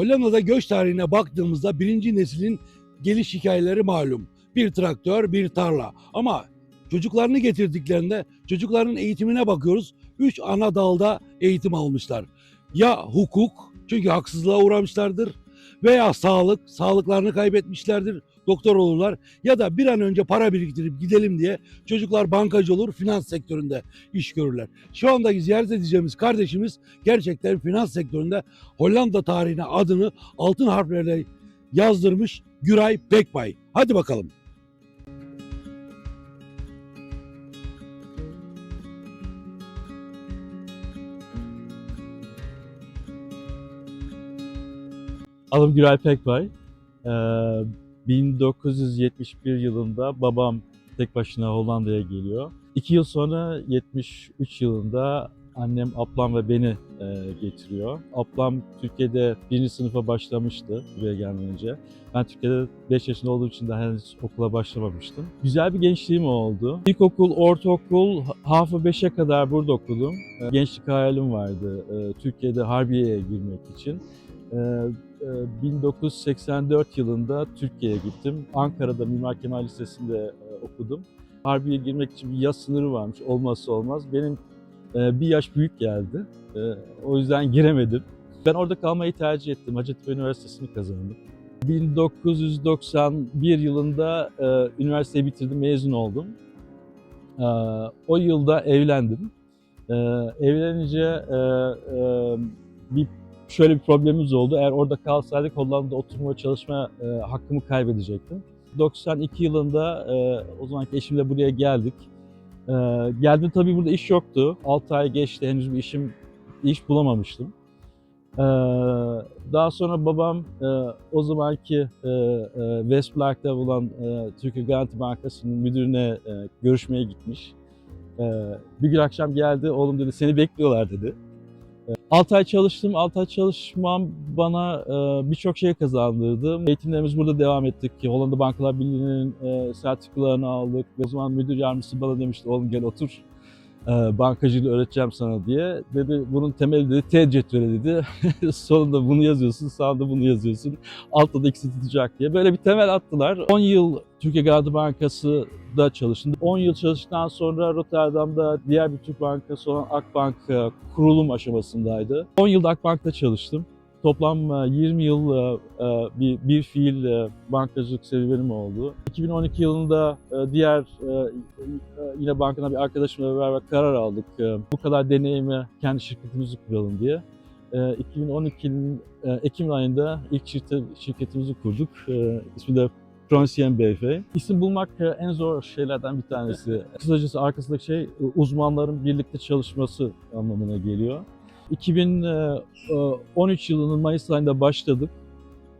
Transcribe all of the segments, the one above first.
Hollanda'da göç tarihine baktığımızda birinci neslin geliş hikayeleri malum. Bir traktör, bir tarla. Ama çocuklarını getirdiklerinde çocukların eğitimine bakıyoruz. Üç ana dalda eğitim almışlar. Ya hukuk, çünkü haksızlığa uğramışlardır. Veya sağlık, sağlıklarını kaybetmişlerdir. Doktor olurlar. Ya da bir an önce para biriktirip gidelim diye çocuklar bankacı olur, finans sektöründe iş görürler. Şu andaki ziyaret edeceğimiz kardeşimiz gerçekten finans sektöründe Hollanda tarihine adını altın harflerle yazdırmış Güray Pekbay. Hadi bakalım. Adım Güray Pekbay. Ee, 1971 yılında babam tek başına Hollanda'ya geliyor. İki yıl sonra 73 yılında annem, ablam ve beni e, getiriyor. Ablam Türkiye'de birinci sınıfa başlamıştı buraya gelmeden önce. Ben Türkiye'de 5 yaşında olduğum için daha henüz okula başlamamıştım. Güzel bir gençliğim oldu. İlkokul, ortaokul, hafı 5'e kadar burada okudum. Ee, Gençlik hayalim vardı e, Türkiye'de Harbiye'ye girmek için. E, 1984 yılında Türkiye'ye gittim. Ankara'da Mimar Kemal Lisesi'nde e, okudum. Harbiye girmek için bir yaş sınırı varmış. Olmazsa olmaz. Benim e, bir yaş büyük geldi. E, O yüzden giremedim. Ben orada kalmayı tercih ettim. Hacettepe Üniversitesi'ni kazandım. 1991 yılında üniversiteyi bitirdim, mezun oldum. O yılda evlendim. Evlenince bir şöyle bir problemimiz oldu. Eğer orada kalsaydık Hollanda'da oturma ve çalışma e, hakkımı kaybedecektim. 92 yılında e, o zamanki eşimle buraya geldik. E, geldim tabii burada iş yoktu. 6 ay geçti henüz bir işim iş bulamamıştım. E, daha sonra babam e, o zamanki e, e, Westpark'ta olan e, Türkiye Garanti Bankası'nın müdürüne e, görüşmeye gitmiş. E, bir gün akşam geldi, oğlum dedi seni bekliyorlar dedi. 6 ay çalıştım. 6 ay çalışmam bana e, birçok şey kazandırdı. Eğitimlerimiz burada devam ettik. Hollanda Bankalar Birliği'nin e, sertifikalarını aldık. O zaman müdür yardımcısı bana demişti oğlum gel otur. E, bankacılığı öğreteceğim sana diye. Dedi bunun temeli dedi T cetveli dedi. Sonunda bunu yazıyorsun, sağında bunu yazıyorsun. Altta da ikisi tutacak diye. Böyle bir temel attılar. 10 yıl Türkiye Garanti Bankası'da çalıştım. 10 yıl çalıştıktan sonra Rotterdam'da diğer bir Türk bankası olan Akbank e, kurulum aşamasındaydı. 10 yıl Akbank'ta çalıştım. Toplam e, 20 yıl e, e, bir, bir fiil e, bankacılık serüvenim oldu. 2012 yılında e, diğer e, e, yine bankadan bir arkadaşımla beraber karar aldık. E, Bu kadar deneyime kendi şirketimizi kuralım diye. E, 2012'nin e, Ekim ayında ilk şirket, şirketimizi kurduk. E, İsmi de Fransien BF. İsim bulmak e, en zor şeylerden bir tanesi. Kısacası arkasındaki şey e, uzmanların birlikte çalışması anlamına geliyor. 2013 yılının Mayıs ayında başladık.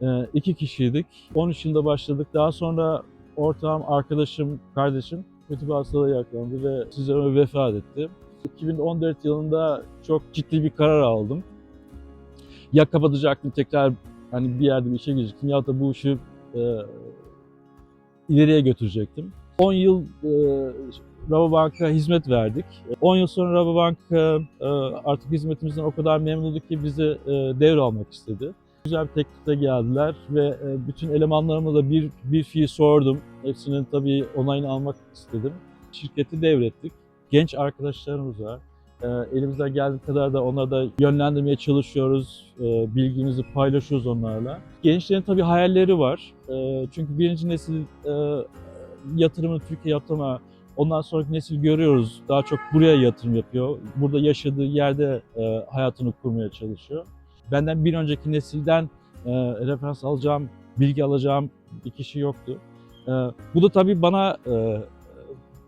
E, İki kişiydik. 13 yılında başladık. Daha sonra ortağım, arkadaşım, kardeşim kötü bir hastalığa yakalandı ve sizlere vefat etti. 2014 yılında çok ciddi bir karar aldım. Ya kapatacaktım tekrar hani bir yerde bir işe girecektim ya da bu işi e, ileriye götürecektim. 10 yıl e, Rabobank'a hizmet verdik. 10 yıl sonra Rabobank e, e, artık hizmetimizden o kadar memnundu ki bizi e, devralmak istedi. Güzel bir teklifte geldiler ve e, bütün elemanlarıma da bir, bir fiil sordum. Hepsinin tabii onayını almak istedim. Şirketi devrettik. Genç arkadaşlarımız var. E, elimizden geldiği kadar da onları da yönlendirmeye çalışıyoruz. E, bilgimizi paylaşıyoruz onlarla. Gençlerin tabii hayalleri var. Çünkü birinci nesil yatırımını Türkiye yaptı ondan sonraki nesil görüyoruz. Daha çok buraya yatırım yapıyor. Burada yaşadığı yerde hayatını kurmaya çalışıyor. Benden bir önceki nesilden e, referans alacağım, bilgi alacağım bir kişi yoktu. E, bu da tabii bana e,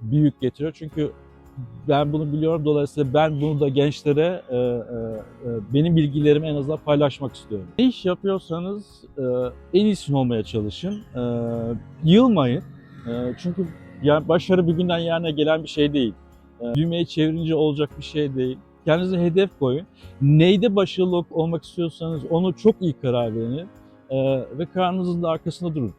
bir yük getiriyor. Çünkü ben bunu biliyorum. Dolayısıyla ben bunu da gençlere e, e, e, benim bilgilerimi en azından paylaşmak istiyorum. Ne iş yapıyorsanız e, en iyisini olmaya çalışın. E, yılmayın. E, çünkü yani başarı bir günden yarına gelen bir şey değil. E, düğmeyi çevirince olacak bir şey değil. Kendinize hedef koyun. Neyde başarılı olmak istiyorsanız onu çok iyi karar verin. E, ve kararınızın da arkasında durun.